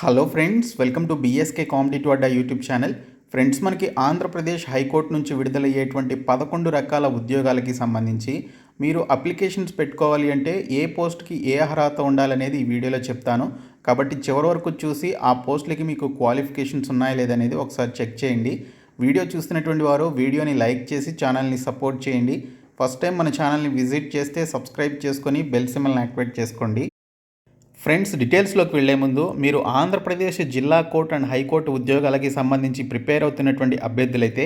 Hello friends welcome to BSK competitive Adda YouTube channel friends మనకి Andhra Pradesh high court నుంచి విడుదలయ్యేటువంటి పదకొండు రకాల ఉద్యోగాలకి సంబంధించి మీరు అప్లికేషన్స్ పెట్టుకోవాలి అంటే ఏ పోస్ట్కి ఏ అర్హత ఉండాలనేది ఈ వీడియోలో చెప్తాను. కాబట్టి చివరి వరకు చూసి ఆ పోస్టులకి మీకు క్వాలిఫికేషన్స్ ఉన్నాయా లేదనేది ఒకసారి చెక్ చేయండి. వీడియో చూస్తున్నటువంటి వారు వీడియోని లైక్ చేసి ఛానల్ని సపోర్ట్ చేయండి. ఫస్ట్ టైం మన ఛానల్ని విజిట్ చేస్తే సబ్స్క్రైబ్ చేసుకొని బెల్ సిమ్మల్ని యాక్టివేట్ చేసుకోండి. ఫ్రెండ్స్ డీటెయిల్స్లోకి వెళ్ళే ముందు మీరు ఆంధ్రప్రదేశ్ జిల్లా కోర్టు అండ్ హైకోర్టు ఉద్యోగాలకి సంబంధించి ప్రిపేర్ అవుతున్నటువంటి అభ్యర్థులైతే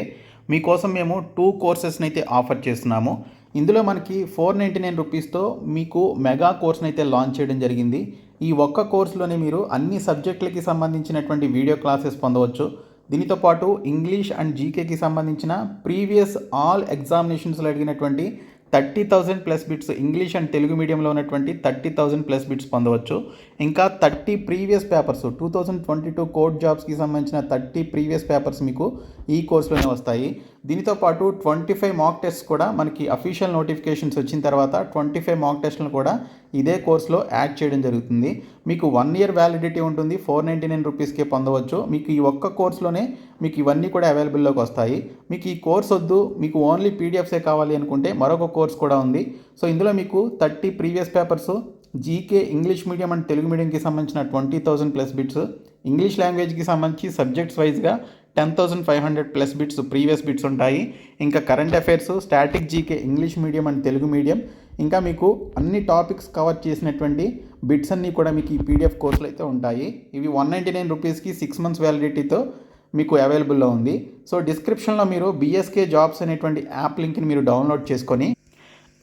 మీకోసం మేము టూ కోర్సెస్ని అయితే ఆఫర్ చేస్తున్నాము. ఇందులో మనకి ఫోర్ నైంటీ నైన్ రూపీస్తో మీకు మెగా కోర్స్ని అయితే లాంచ్ చేయడం జరిగింది. ఈ ఒక్క కోర్సులోనే మీరు అన్ని సబ్జెక్టులకి సంబంధించినటువంటి వీడియో క్లాసెస్ పొందవచ్చు. దీనితో పాటు ఇంగ్లీష్ అండ్ జీకేకి సంబంధించిన ప్రీవియస్ ఆల్ ఎగ్జామినేషన్స్లో అడిగినటువంటి thirty thousand plus bits English and Telugu మీడియంలో ఉన్నటువంటి థర్టీ థౌజండ్ ప్లస్ బిట్స్ పొందవచ్చు. ఇంకా thirty previous papers two thousand twenty two code జాబ్స్కి సంబంధించిన థర్టీ ప్రీవియస్ పేపర్స్ మీకు ఈ కోర్సులోనే వస్తాయి. దీనితో పాటు ట్వంటీ ఫైవ్ మాక్ టెస్ట్ కూడా మనకి అఫీషియల్ నోటిఫికేషన్స్ వచ్చిన తర్వాత ట్వంటీ ఫైవ్ మాక్ టెస్ట్లను కూడా ఇదే కోర్సులో యాడ్ చేయడం జరుగుతుంది. మీకు వన్ ఇయర్ వ్యాలిడిటీ ఉంటుంది ఫోర్ నైంటీ నైన్ రూపీస్కే పొందవచ్చు. మీకు ఈ ఒక్క కోర్సులోనే మీకు ఇవన్నీ కూడా అవైలబుల్లోకి వస్తాయి. మీకు ఈ కోర్స్ వద్దు మీకు ఓన్లీ పీడిఎఫ్సే కావాలి అనుకుంటే మరొక కోర్స్ కూడా ఉంది. సో ఇందులో మీకు thirty previous papers GK English medium and Telugu మీడియంకి సంబంధించిన twenty thousand plus bits English లాంగ్వేజ్కి సంబంధించి సబ్జెక్ట్స్ వైజ్గా ten thousand five hundred plus bits previous bits ఉంటాయి. ఇంకా current affairs static GK English medium and Telugu medium ఇంకా మీకు అన్ని topics cover చేసినటువంటి bits అన్నీ కూడా మీకు ఈ పీడిఎఫ్ కోర్సులు అయితే ఉంటాయి. ఇవి వన్ నైంటీ నైన్ రూపీస్కి సిక్స్ మంత్స్ వ్యాలిడిటీతో మీకు అవైలబుల్లో ఉంది. సో డిస్క్రిప్షన్లో మీరు బీఎస్కే జాబ్స్ అనేటువంటి యాప్ లింక్ని మీరు డౌన్లోడ్ చేసుకొని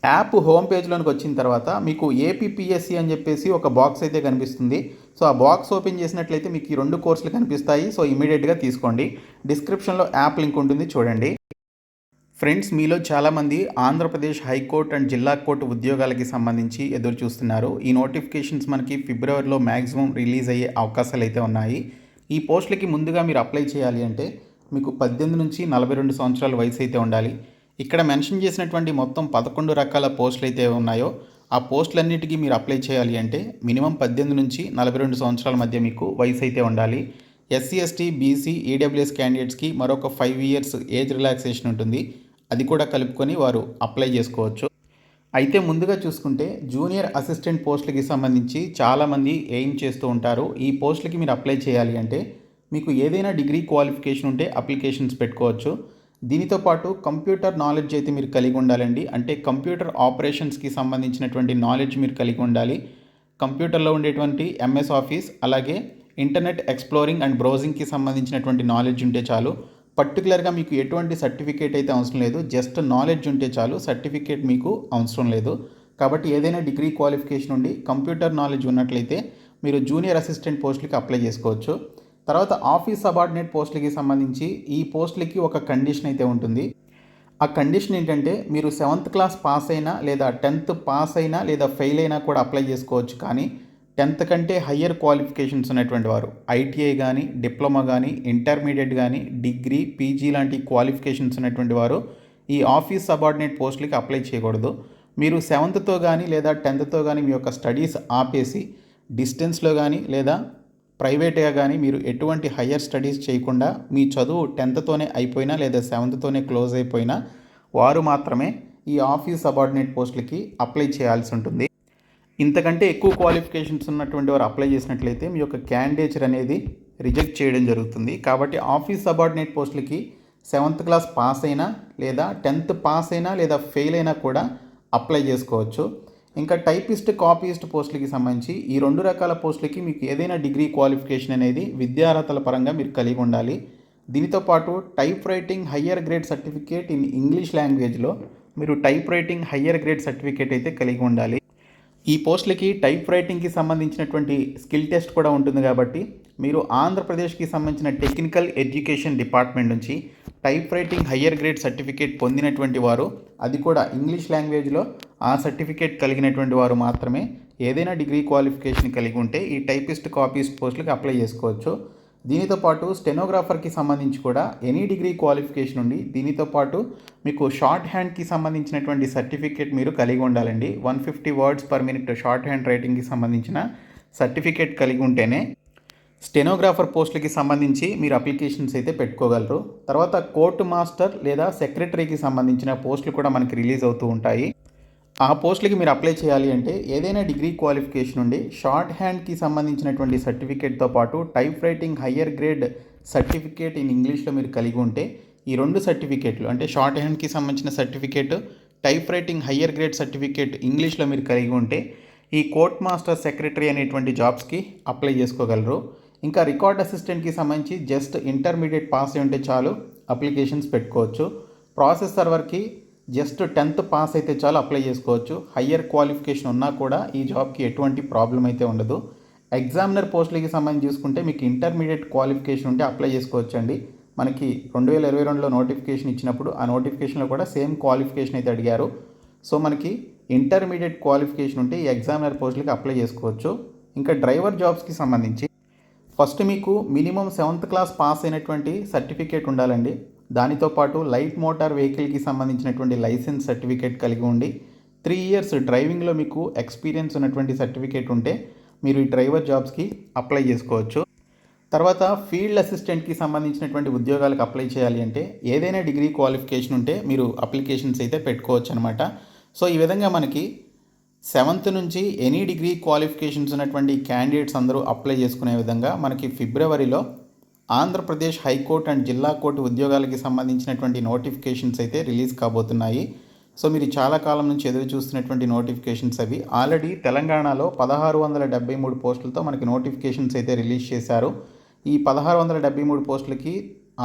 యాప్ హోమ్ పేజ్లోనికి వచ్చిన తర్వాత మీకు ఏపీపీఎస్సి అని చెప్పేసి ఒక బాక్స్ అయితే కనిపిస్తుంది. సో ఆ బాక్స్ ఓపెన్ చేసినట్లయితే మీకు ఈ రెండు కోర్సులు కనిపిస్తాయి. సో ఇమీడియట్గా తీసుకోండి. డిస్క్రిప్షన్లో యాప్ లింక్ ఉంటుంది చూడండి. ఫ్రెండ్స్ మీలో చాలామంది ఆంధ్రప్రదేశ్ హైకోర్టు అండ్ జిల్లా కోర్టు ఉద్యోగాలకి సంబంధించి ఎదురు చూస్తున్నారు. ఈ నోటిఫికేషన్స్ మనకి ఫిబ్రవరిలో మ్యాక్సిమం రిలీజ్ అయ్యే అవకాశాలు అయితే ఉన్నాయి. ఈ పోస్టులకి ముందుగా మీరు అప్లై చేయాలి అంటే మీకు పద్దెనిమిది నుంచి నలభై రెండు సంవత్సరాల వయసు అయితే ఉండాలి. ఇక్కడ మెన్షన్ చేసినటువంటి మొత్తం పదకొండు రకాల పోస్టులు అయితే ఉన్నాయో ఆ పోస్టులన్నిటికీ మీరు అప్లై చేయాలి అంటే మినిమం పద్దెనిమిది నుంచి నలభై రెండు సంవత్సరాల మధ్య మీకు వయసు అయితే ఉండాలి. ఎస్సీ ఎస్టీ బీసీ ఈడబ్ల్యూఎస్ క్యాండిడేట్స్కి మరొక ఫైవ్ ఇయర్స్ ఏజ్ రిలాక్సేషన్ ఉంటుంది. అది కూడా కలుపుకొని వారు అప్లై చేసుకోవచ్చు. అయితే ముందుగా చూసుకుంటే జూనియర్ అసిస్టెంట్ పోస్టులకి సంబంధించి చాలామంది ఎయిమ్ చేస్తూ ఉంటారు. ఈ పోస్టులకి మీరు అప్లై చేయాలి అంటే మీకు ఏదైనా డిగ్రీ క్వాలిఫికేషన్ ఉంటే అప్లికేషన్స్ పెట్టుకోవచ్చు. దీనితో పాటు కంప్యూటర్ నాలెడ్జ్ అయితే మీరు కలిగి ఉండాలండి. అంటే కంప్యూటర్ ఆపరేషన్స్కి సంబంధించినటువంటి నాలెడ్జ్ మీరు కలిగి ఉండాలి. కంప్యూటర్లో ఉండేటువంటి ఎంఎస్ ఆఫీస్ అలాగే ఇంటర్నెట్ ఎక్స్ప్లోరింగ్ అండ్ బ్రౌజింగ్కి సంబంధించినటువంటి నాలెడ్జ్ ఉంటే చాలు. పర్టికులర్గా మీకు ఎటువంటి సర్టిఫికేట్ అయితే అవసరం లేదు. జస్ట్ నాలెడ్జ్ ఉంటే చాలు సర్టిఫికేట్ మీకు అవసరం లేదు. కాబట్టి ఏదైనా డిగ్రీ క్వాలిఫికేషన్ ఉండి కంప్యూటర్ నాలెడ్జ్ ఉన్నట్లయితే మీరు జూనియర్ అసిస్టెంట్ పోస్టులకి అప్లై చేసుకోవచ్చు. తర్వాత ఆఫీస్ సబార్డినేట్ పోస్టులకి సంబంధించి ఈ పోస్టులకి ఒక కండిషన్ అయితే ఉంటుంది. ఆ కండిషన్ ఏంటంటే మీరు సెవెంత్ క్లాస్ పాస్ అయినా లేదా టెన్త్ పాస్ అయినా లేదా ఫెయిల్ అయినా కూడా అప్లై చేసుకోవచ్చు. కానీ టెన్త్ కంటే హయ్యర్ క్వాలిఫికేషన్స్ ఉన్నటువంటి వారు ఐటీఐ కానీ డిప్లొమా కానీ ఇంటర్మీడియట్ కానీ డిగ్రీ పీజీ లాంటి క్వాలిఫికేషన్స్ ఉన్నటువంటి వారు ఈ ఆఫీస్ సబార్డినేట్ పోస్టులకి అప్లై చేయకూడదు. మీరు సెవెంత్తో కానీ లేదా టెన్త్తో కానీ మీ యొక్క స్టడీస్ ఆపేసి డిస్టెన్స్లో కానీ లేదా ప్రైవేట్గా కానీ మీరు ఎటువంటి హయ్యర్ స్టడీస్ చేయకుండా మీ చదువు టెన్త్తోనే అయిపోయినా లేదా సెవెంత్తోనే క్లోజ్ అయిపోయినా వారు మాత్రమే ఈ ఆఫీస్ సబార్డినేట్ పోస్టులకి అప్లై చేయాల్సి ఉంటుంది. ఇంతకంటే ఎక్కువ క్వాలిఫికేషన్స్ ఉన్నటువంటి వారు అప్లై చేసినట్లయితే మీ యొక్క క్యాండిడేచర్ అనేది రిజెక్ట్ చేయడం జరుగుతుంది. కాబట్టి ఆఫీస్ సబార్డినేట్ పోస్టులకి సెవెంత్ క్లాస్ పాస్ అయినా లేదా టెన్త్ పాస్ అయినా లేదా ఫెయిల్ అయినా కూడా అప్లై చేసుకోవచ్చు. ఇంకా టైపిస్ట్ కాపీస్ట్ పోస్టులకి సంబంధించి ఈ రెండు రకాల పోస్టులకి మీకు ఏదైనా డిగ్రీ క్వాలిఫికేషన్ అనేది విద్యార్హతల పరంగా మీరు కలిగి ఉండాలి. దీనితో పాటు typewriting higher grade certificate in English లాంగ్వేజ్లో మీరు type writing higher grade certificate అయితే కలిగి ఉండాలి. ఈ పోస్టులకి టైప్ రైటింగ్కి సంబంధించినటువంటి స్కిల్ టెస్ట్ కూడా ఉంటుంది కాబట్టి మీరు ఆంధ్రప్రదేశ్కి సంబంధించిన టెక్నికల్ ఎడ్యుకేషన్ డిపార్ట్మెంట్ నుంచి type writing higher grade certificate పొందినటువంటి వారు అది కూడా ఇంగ్లీష్ లాంగ్వేజ్లో ఆ సర్టిఫికేట్ కలిగినటువంటి వారు మాత్రమే ఏదైనా డిగ్రీ క్వాలిఫికేషన్ కలిగి ఉంటే ఈ టైపిస్ట్ కాపీస్ పోస్టులకు అప్లై చేసుకోవచ్చు. దీనితో పాటు స్టెనోగ్రాఫర్కి సంబంధించి కూడా ఎనీ డిగ్రీ క్వాలిఫికేషన్ ఉండి దీనితో పాటు మీకు షార్ట్ హ్యాండ్కి సంబంధించినటువంటి సర్టిఫికేట్ మీరు కలిగి ఉండాలండి. One fifty words per minute shorthand రైటింగ్కి సంబంధించిన సర్టిఫికేట్ కలిగి ఉంటేనే స్టెనోగ్రాఫర్ పోస్టులకి సంబంధించి మీరు అప్లికేషన్స్ అయితే పెట్టుకోగలరు. తర్వాత కోర్టు మాస్టర్ లేదా సెక్రటరీకి సంబంధించిన పోస్టులు కూడా మనకి రిలీజ్ అవుతూ ఉంటాయి. ఆ పోస్టులకి మీరు అప్లై చేయాలి అంటే ఏదైనా డిగ్రీ క్వాలిఫికేషన్ నుండి షార్ట్ హ్యాండ్కి సంబంధించినటువంటి సర్టిఫికేట్తో పాటు typewriting higher grade certificate in ఇంగ్లీష్లో మీరు కలిగి ఉంటే ఈ రెండు సర్టిఫికేట్లు అంటే షార్ట్ హ్యాండ్కి సంబంధించిన certificate typewriting higher grade certificate ఇంగ్లీష్లో మీరు కలిగి ఉంటే ఈ కోర్ట్ మాస్టర్ సెక్రటరీ అనేటువంటి జాబ్స్కి అప్లై చేసుకోగలరు. ఇంకా రికార్డ్ అసిస్టెంట్కి సంబంధించి జస్ట్ ఇంటర్మీడియట్ పాస్ అయి ఉంటే చాలు అప్లికేషన్స్ పెట్టుకోవచ్చు. ప్రాసెస్ సర్వర్కి జస్ట్ టెన్త్ పాస్ అయితే చాలు అప్లై చేసుకోవచ్చు. హయ్యర్ క్వాలిఫికేషన్ ఉన్నా కూడా ఈ జాబ్కి ఎటువంటి ప్రాబ్లం అయితే ఉండదు. ఎగ్జామినర్ పోస్టులకి సంబంధించి చూసుకుంటే మీకు ఇంటర్మీడియట్ క్వాలిఫికేషన్ ఉంటే అప్లై చేసుకోవచ్చు అండి మనకి రెండు వేల ఇరవై రెండులో నోటిఫికేషన్ ఇచ్చినప్పుడు ఆ నోటిఫికేషన్లో కూడా సేమ్ క్వాలిఫికేషన్ అయితే అడిగారు. సో మనకి ఇంటర్మీడియట్ క్వాలిఫికేషన్ ఉంటే ఈ ఎగ్జామినర్ పోస్టులకి అప్లై చేసుకోవచ్చు. ఇంకా డ్రైవర్ జాబ్స్కి సంబంధించి ఫస్ట్ మీకు మినిమం సెవెంత్ క్లాస్ పాస్ అయినటువంటి సర్టిఫికేట్ ఉండాలండి. దానితో పాటు లైట్ మోటార్ వెహికల్కి సంబంధించినటువంటి లైసెన్స్ సర్టిఫికేట్ కలిగి ఉండి త్రీ ఇయర్స్ డ్రైవింగ్లో మీకు ఎక్స్పీరియన్స్ ఉన్నటువంటి సర్టిఫికేట్ ఉంటే మీరు ఈ డ్రైవర్ జాబ్స్కి అప్లై చేసుకోవచ్చు. తర్వాత ఫీల్డ్ అసిస్టెంట్కి సంబంధించినటువంటి ఉద్యోగాలకు అప్లై చేయాలి అంటే ఏదైనా డిగ్రీ క్వాలిఫికేషన్ ఉంటే మీరు అప్లికేషన్స్ అయితే పెట్టుకోవచ్చు అనమాట సో ఈ విధంగా మనకి సెవెంత్ నుంచి ఎనీ డిగ్రీ క్వాలిఫికేషన్స్ ఉన్నటువంటి క్యాండిడేట్స్ అందరూ అప్లై చేసుకునే విధంగా మనకి ఫిబ్రవరిలో ఆంధ్రప్రదేశ్ హైకోర్టు అండ్ జిల్లా కోర్టు ఉద్యోగాలకి సంబంధించినటువంటి నోటిఫికేషన్స్ అయితే రిలీజ్ కాబోతున్నాయి. సో మీరు చాలా కాలం నుంచి ఎదురు చూస్తున్నటువంటి నోటిఫికేషన్స్ అవి. ఆల్రెడీ తెలంగాణలో పదహారు వందల డెబ్బై మూడు పోస్టులతో మనకి నోటిఫికేషన్స్ అయితే రిలీజ్ చేశారు. ఈ పదహారు వందల డెబ్బై మూడు పోస్టులకి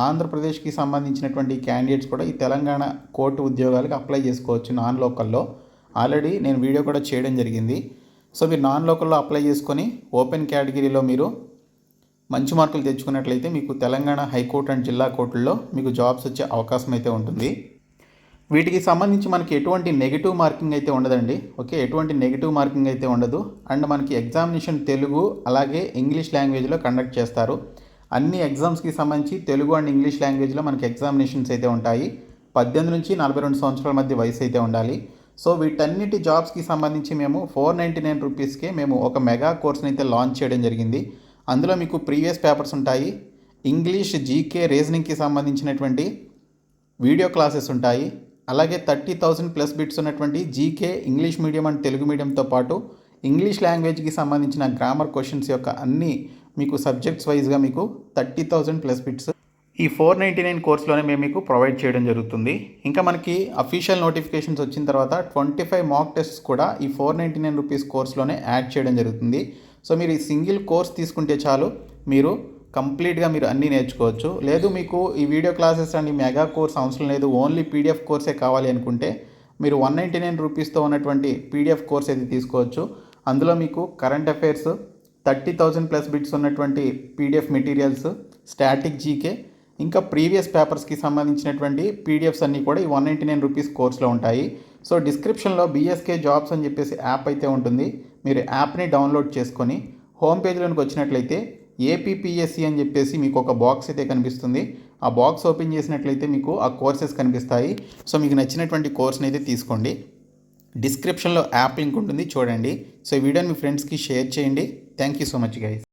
ఆంధ్రప్రదేశ్కి సంబంధించినటువంటి క్యాండిడేట్స్ కూడా ఈ తెలంగాణ కోర్టు ఉద్యోగాలకు అప్లై చేసుకోవచ్చు నాన్ లోకల్లో. ఆల్రెడీ నేను వీడియో కూడా చేయడం జరిగింది. సో మీరు నాన్ లోకల్లో అప్లై చేసుకొని ఓపెన్ కేటగిరీలో మీరు మంచి మార్కులు తెచ్చుకున్నట్లయితే మీకు తెలంగాణ హైకోర్టు అండ్ జిల్లా కోర్టుల్లో మీకు జాబ్స్ వచ్చే అవకాశం అయితే ఉంటుంది. వీటికి సంబంధించి మనకి ఎటువంటి నెగిటివ్ మార్కింగ్ అయితే ఉండదండి. ఓకే ఎటువంటి నెగిటివ్ మార్కింగ్ అయితే ఉండదు. అండ్ మనకి ఎగ్జామినేషన్ తెలుగు అలాగే ఇంగ్లీష్ లాంగ్వేజ్లో కండక్ట్ చేస్తారు. అన్ని ఎగ్జామ్స్కి సంబంధించి తెలుగు అండ్ ఇంగ్లీష్ లాంగ్వేజ్లో మనకి ఎగ్జామినేషన్స్ అయితే ఉంటాయి. పద్దెనిమిది నుంచి నలభై రెండు సంవత్సరాల మధ్య వయసు అయితే ఉండాలి. సో వీటన్నిటి జాబ్స్కి సంబంధించి మేము ఫోర్ నైంటీ నైన్ రూపీస్కే మేము ఒక మెగా కోర్స్ని అయితే లాంచ్ చేయడం జరిగింది. అందులో మీకు ప్రీవియస్ పేపర్స్ ఉంటాయి. ఇంగ్లీష్ జీకే రీజనింగ్కి సంబంధించినటువంటి వీడియో క్లాసెస్ ఉంటాయి. అలాగే థర్టీ థౌసండ్ ప్లస్ బిట్స్ ఉన్నటువంటి GK English medium and Telugu మీడియంతో పాటు ఇంగ్లీష్ లాంగ్వేజ్కి సంబంధించిన గ్రామర్ క్వశ్చన్స్ యొక్క అన్ని మీకు సబ్జెక్ట్స్ వైజ్గా మీకు థర్టీ థౌజండ్ ప్లస్ బిట్స్ ఈ ఫోర్ నైంటీ నైన్ కోర్స్లోనే మేము మీకు ప్రొవైడ్ చేయడం జరుగుతుంది. ఇంకా మనకి అఫీషియల్ నోటిఫికేషన్స్ వచ్చిన తర్వాత ట్వంటీ ఫైవ్ మాక్ టెస్ట్స్ కూడా ఈ ఫోర్ నైంటీ నైన్ రూపీస్ కోర్స్లోనే యాడ్ చేయడం జరుగుతుంది. సో మీరు ఈ సింగిల్ కోర్స్ తీసుకుంటే చాలు మీరు కంప్లీట్గా మీరు అన్నీ నేర్చుకోవచ్చు. లేదు మీకు ఈ వీడియో క్లాసెస్ అండ్ ఈ మెగా కోర్స్ అవసరం లేదు. ఓన్లీ పీడిఎఫ్ కోర్సే కావాలి అనుకుంటే మీరు వన్ నైంటీ నైన్ రూపీస్తో ఉన్నటువంటి పీడిఎఫ్ కోర్స్ అయితే తీసుకోవచ్చు. అందులో మీకు current affairs thirty thousand plus bits ఉన్నటువంటి పీడిఎఫ్ మెటీరియల్స్ స్టాటిక్ జీకే ఇంకా ప్రీవియస్ పేపర్స్కి సంబంధించినటువంటి పీడిఎఫ్స్ అన్నీ కూడా ఈ వన్ నైంటీ నైన్ రూపీస్ కోర్స్లో ఉంటాయి. సో డిస్క్రిప్షన్లో బీఎస్కే జాబ్స్ అని చెప్పేసి యాప్ అయితే ఉంటుంది. మీరు యాప్ని డౌన్లోడ్ చేసుకొని హోమ్ పేజ్లోనికి వచ్చినట్లయితే ఏపీపీఎస్సి అని చెప్పేసి మీకు ఒక బాక్స్ అయితే కనిపిస్తుంది. ఆ బాక్స్ ఓపెన్ చేసినట్లయితే మీకు ఆ కోర్సెస్ కనిపిస్తాయి. సో మీకు నచ్చినటువంటి కోర్స్ని అయితే తీసుకోండి. డిస్క్రిప్షన్లో యాప్ లింక్ ఉంటుంది. చూడండి. సో ఈ వీడియోని మీ ఫ్రెండ్స్కి షేర్ చేయండి. Thank you so much guys